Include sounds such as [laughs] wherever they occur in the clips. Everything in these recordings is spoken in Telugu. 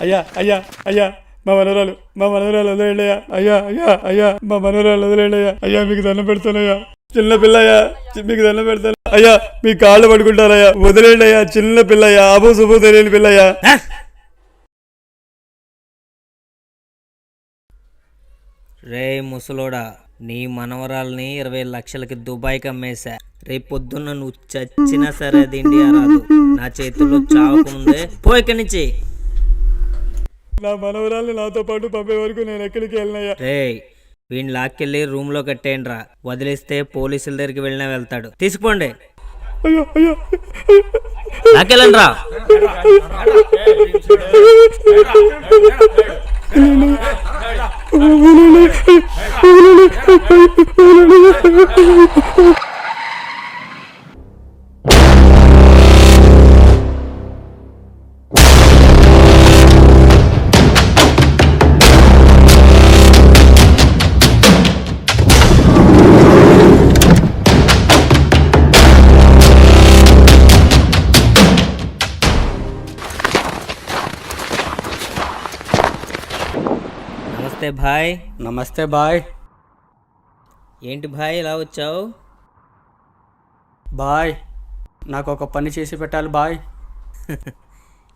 అయ్యా అయ్యా అయ్యా మా మనవరాలు మా మనవరాలు వదిలేయండి అయ్యా అయ్యా అయ్యా మా మనవరాలు వదిలేయండి అయ్యా మీకు దండం పెడతానయ్యా చిన్న పిల్లయ్యా మీకు దండం పెడతాను అయ్యా మీ కాళ్ళు పడుకుంటారయ్యా. వదిలేయండి అయ్యా చిన్న పిల్లయ్యా అబూ సుబు తెలియని పిల్లయ్యా. రే ముసలోడా నీ మనవరాల్ని ఇరవై లక్షలకి దుబాయ్కి అమ్మేశా. రేపు పొద్దున్న నువ్వు చచ్చినా సరే అది ఇండియా రాదు. నా చేతుల్లో చావకముందే పో ఇక్కడి నుంచి. నా మనవరాల్ని నాతో పాటు పంపే వరకు నేను ఎక్కడికి వెళ్ళినయ్యా రే వీడిని లాక్కెళ్ళి రూమ్లో కట్టేయండి రా వదిలేస్తే పోలీసుల దగ్గరికి వెళ్ళినా వెళ్తాడు తీసుకోండి అయ్యో అయ్యో లాక్కెళ్ళండి రా నమస్తే భాయ్. నమస్తే బాయ్ ఏంటి భాయ్ ఇలా వచ్చావు? బాయ్ నాకు ఒక పని చేసి పెట్టాలి బాయ్ [laughs]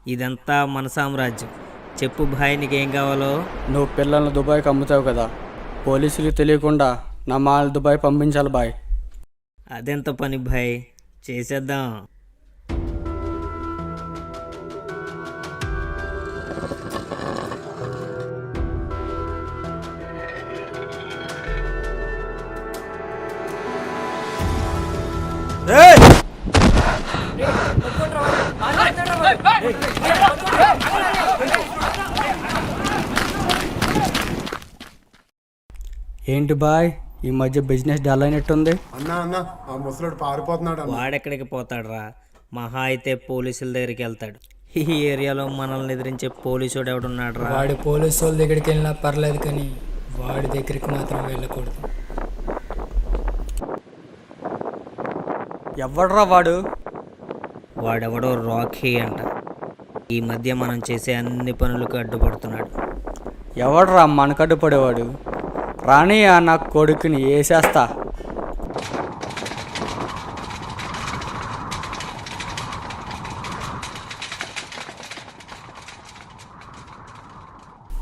ఇదంతా మన సామ్రాజ్యం. చెప్పు భాయ్ నీకేం కావాలో? నువ్వు పిల్లల్ని దుబాయ్కి అమ్ముతావు కదా. పోలీసులకు తెలియకుండా నా మాల్ దుబాయ్ పంపించాలి బాయ్ అదెంత పని భాయ్? చేసేద్దాం. ఏంటి బాయ్? ఈ మధ్య బిజినెస్ డల్ అయినట్టుంది. అన్నా అన్న ఆ ముసలోడు పారిపోతున్నాడు అన్న. వాడెక్కడికి పోతాడురా? మహా అయితే పోలీసుల దగ్గరికి వెళ్తాడు. ఈ ఏరియాలో మనల్ని ఎదిరించే పోలీసుడు ఎవడున్నాడు రా వాడు పోలీసు వాళ్ళ దగ్గరికి వెళ్ళినా పర్లేదు కానీ వాడి దగ్గరికి మాత్రం వెళ్ళకూడదు. ఎవడ్రా వాడు? వాడెవడో రాకీ అంట. ఈ మధ్య మనం చేసే అన్ని పనులకు అడ్డుపడుతున్నాడు. ఎవడ్రా మనకడ్డు పడేవాడు రాని ఆ నా కొడుకుని వేసేస్తా.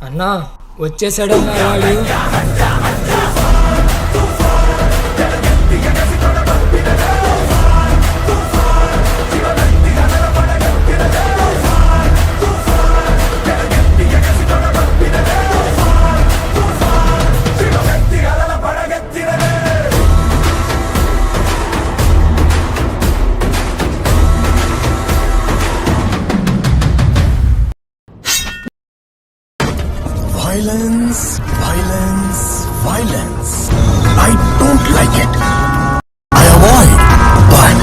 అన్నా వచ్చేసాడన్నా వాడు. Violence, violence, violence. I don't like it. I avoid. But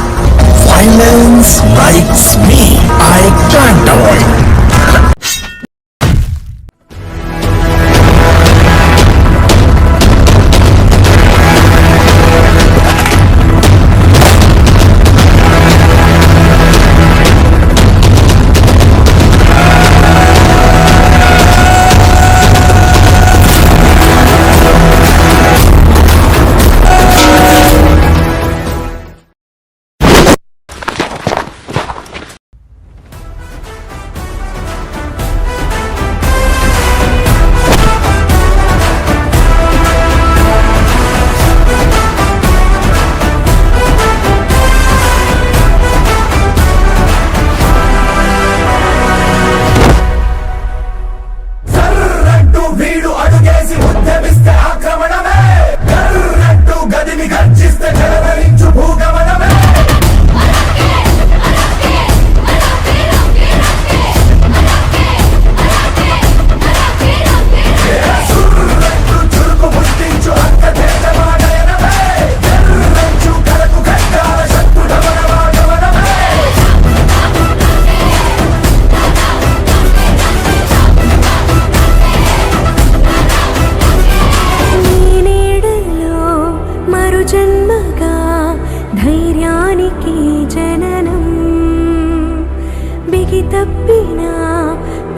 violence likes me. I can't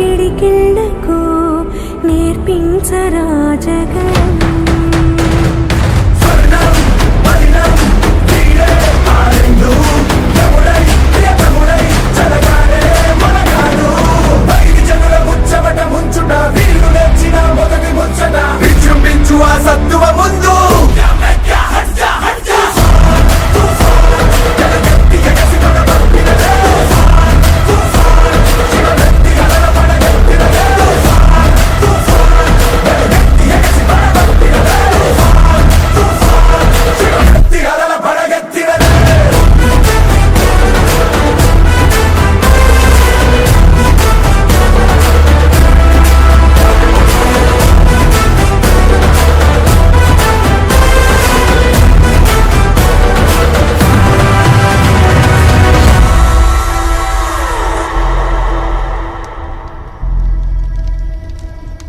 పిడికిళ్ళకు నేర్పించరాజగా